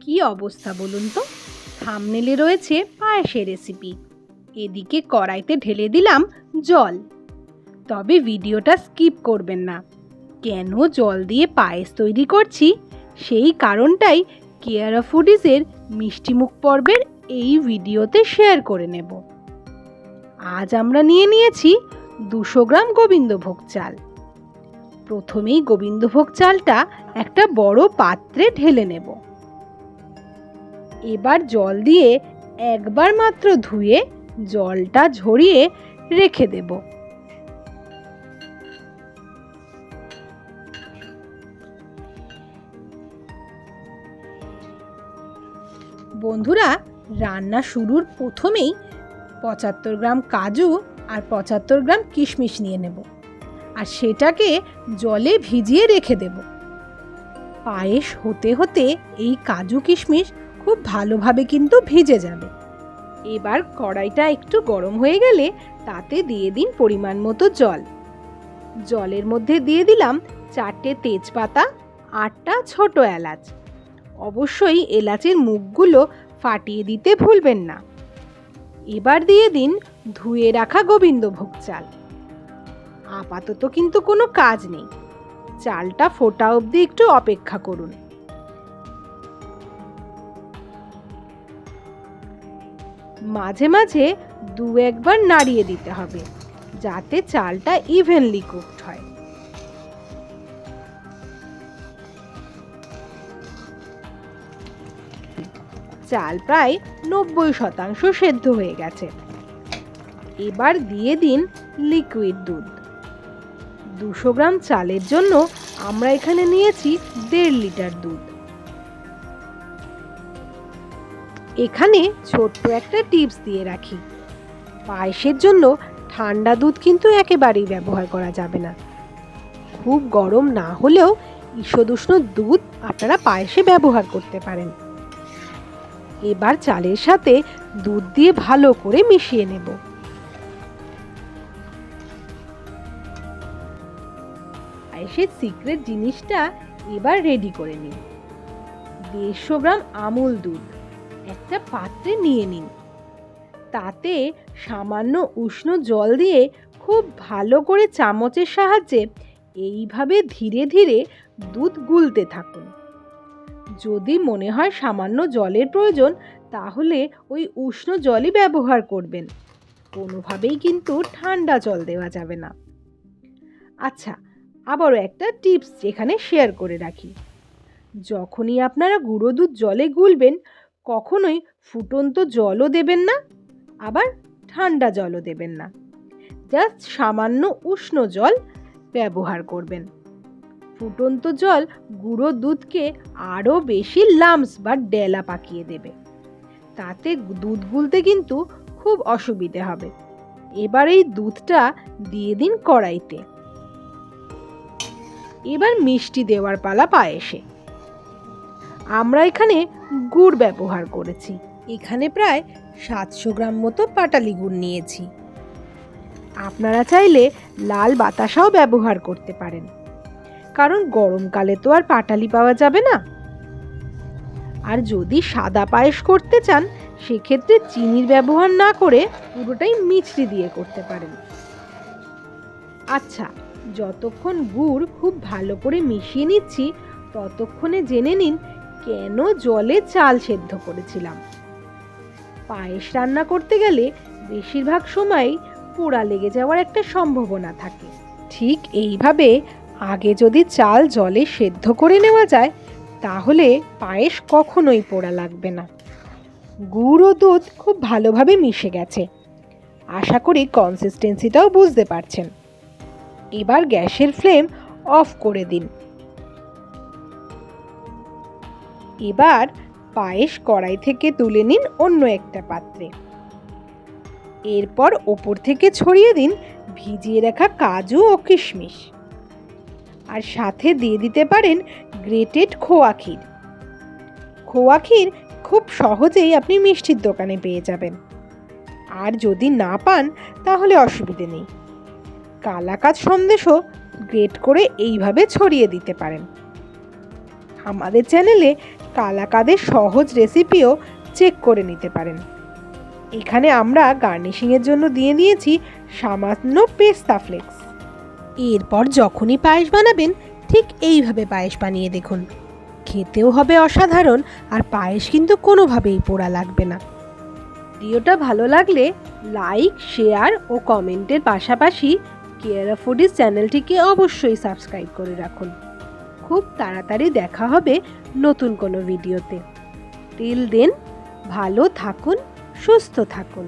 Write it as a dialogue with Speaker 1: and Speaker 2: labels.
Speaker 1: কি অবস্থা বলুন তো? থামনেলে রয়েছে পায়েসের রেসিপি এদিকে কড়াইতে ঢেলে দিলাম জল। তবে ভিডিওটা স্কিপ করবেন না। কেন জল দিয়ে পায়েস তৈরি করছি? সেই কারণটাই কেয়ারা ফুডিজের মিষ্টিমুখ পর্বের এই ভিডিওতে শেয়ার করে নেব। আজ আমরা নিয়ে নিয়েছি দুশো গ্রাম গোবিন্দভোগ চাল। প্রথমেই গোবিন্দভোগ চালটা একটা বড় পাত্রে ঢেলে নেব। এবার জল দিয়ে একবার মাত্র ধুয়ে জলটা ঝরিয়ে রেখে দেব। বন্ধুরা, রান্না শুরুর প্রথমেই পঁচাত্তর গ্রাম কাজু আর পঁচাত্তর গ্রাম কিশমিশ নিয়ে নেব আর সেটাকে জলে ভিজিয়ে রেখে দেব। পায়েস হতে হতে এই কাজু কিশমিশ খুব ভালোভাবে কিন্তু ভিজে যাবে। এবার কড়াইটা একটু গরম হয়ে গেলে তাতে দিয়ে দিন পরিমাণ মতো জল। জলের মধ্যে দিয়ে দিলাম চারটে তেজপাতা, আটটা ছোট এলাচ। অবশ্যই এলাচের মুখগুলো ফাটিয়ে দিতে ভুলবেন না। এবার দিয়ে দিন ধুয়ে রাখা গোবিন্দভোগ চাল। আপাতত কিন্তু কোনো কাজ নেই। চালটা ফোটা অবধি একটু অপেক্ষা করুন। মাঝে মাঝে দু একবার নাড়িয়ে দিতে হবে, যাতে চালটা ইভেনলি কুকড হয়। চাল প্রায় নব্বই শতাংশ সেদ্ধ হয়ে গেছে। এবার দিয়ে দিন লিকুইড দুধ। দুশো গ্রাম চালের জন্য আমরা এখানে নিয়েছি দেড় লিটার দুধ। এখানে ছোট্ট একটা টিপস দিয়ে রাখি। পায়েসের জন্য ঠান্ডা দুধ কিন্তু একেবারেই ব্যবহার করা যাবে না। খুব গরম না হলেও ঈষদুষ্ণ দুধ আপনারা পায়েসে ব্যবহার করতে পারেন। এবার চালের সাথে দুধ দিয়ে ভালো করে মিশিয়ে নেব। পায়েসের সিক্রেট জিনিসটা এবার রেডি করে নিন। দেড়শো গ্রাম আমুল দুধ। একটা পাত্রে নিয়ে নিন। তাতে সামান্য উষ্ণ জল দিয়ে খুব ভালো করে চামচের সাহায্যে এইভাবে ধীরে ধীরে দুধ গুলতে থাকুন। যদি মনে হয় সামান্য জলের প্রয়োজন, তাহলে ওই উষ্ণ জলই ব্যবহার করবেন। কোনোভাবেই কিন্তু ঠান্ডা জল দেওয়া যাবে না। আচ্ছা আবারও একটা টিপস এখানে শেয়ার করে রাখি। যখনই আপনারা গুঁড়ো দুধ জলে গুলবেন কখনোই ফুটন্ত জলও দেবেন না, আবার ঠান্ডা জলও দেবেন না। জাস্ট সামান্য উষ্ণ জল ব্যবহার করবেন। ফুটন্ত জল গুঁড়ো দুধকে আরও বেশি লামস বা ডেলা পাকিয়ে দেবে। তাতে দুধ গুলতে কিন্তু খুব অসুবিধে হবে। এবার এই দুধটা দিয়ে দিন কড়াইতে। এবার মিষ্টি দেওয়ার পালা পায়েসে। আমরা এখানে গুড় ব্যবহার করেছি। এখানে প্রায় সাতশো গ্রাম মতো পাটালি গুড় নিয়েছি। আপনারা চাইলে লাল বাতাসাও ব্যবহার করতে পারেন। কারণ গরমকালে তো আর পাটালি পাওয়া যাবে না। আর যদি সাদা পায়েস করতে চান, সেক্ষেত্রে চিনির ব্যবহার না করে পুরোটাই মিছরি দিয়ে করতে পারেন। আচ্ছা যতক্ষণ গুড় খুব ভালো করে মিশিয়ে নিচ্ছি, ততক্ষণে জেনে নিন কেন জলে চাল সেদ্ধ করেছিলাম? পায়েস রান্না করতে গেলে বেশিরভাগ সময়ই পোড়া লেগে যাওয়ার একটা সম্ভাবনা থাকে। ঠিক এইভাবে আগে যদি চাল জলে সেদ্ধ করে নেওয়া যায়, তাহলে পায়েস কখনোই পোড়া লাগবে না। গুড় ও দুধ খুব ভালোভাবে মিশে গেছে। আশা করি কনসিস্টেন্সিটাও বুঝতে পারছেন। এবার গ্যাসের ফ্লেম অফ করে দিন। এবার পায়েস কড়াই থেকে তুলে নিন অন্য একটা পাত্রে। এরপর ওপর থেকে ছড়িয়ে দিন ভিজিয়ে রাখা কাজু ও কিশমিশ। আর সাথে দিয়ে দিতে পারেন গ্রেটেড খোয়া ক্ষীর। খোয়া ক্ষীর খুব সহজেই আপনি মিষ্টির দোকানে পেয়ে যাবেন। আর যদি না পান, তাহলে অসুবিধে নেই। কালাকাজ সন্দেশও গ্রেট করে এইভাবে ছড়িয়ে দিতে পারেন। আমাদের চ্যানেলে কালাকাদের সহজ রেসিপিও চেক করে নিতে পারেন। এখানে আমরা গার্নিশিংয়ের জন্য দিয়ে দিয়েছি সামান্য পেস্তা ফ্লেক্স এরপর যখনই পায়েস বানাবেন, ঠিক এইভাবে পায়েস বানিয়ে দেখুন। খেতেও হবে অসাধারণ আর পায়েস কিন্তু কোনোভাবেই পোড়া লাগবে না। ভিডিওটা ভালো লাগলে লাইক শেয়ার ও কমেন্টের পাশাপাশি কেয়ার ফুডিস চ্যানেলটিকে অবশ্যই সাবস্ক্রাইব করে রাখুন। খুব তাড়াতাড়ি দেখা হবে নতুন কোনো ভিডিওতে। টিল দেন ভালো থাকুন সুস্থ থাকুন।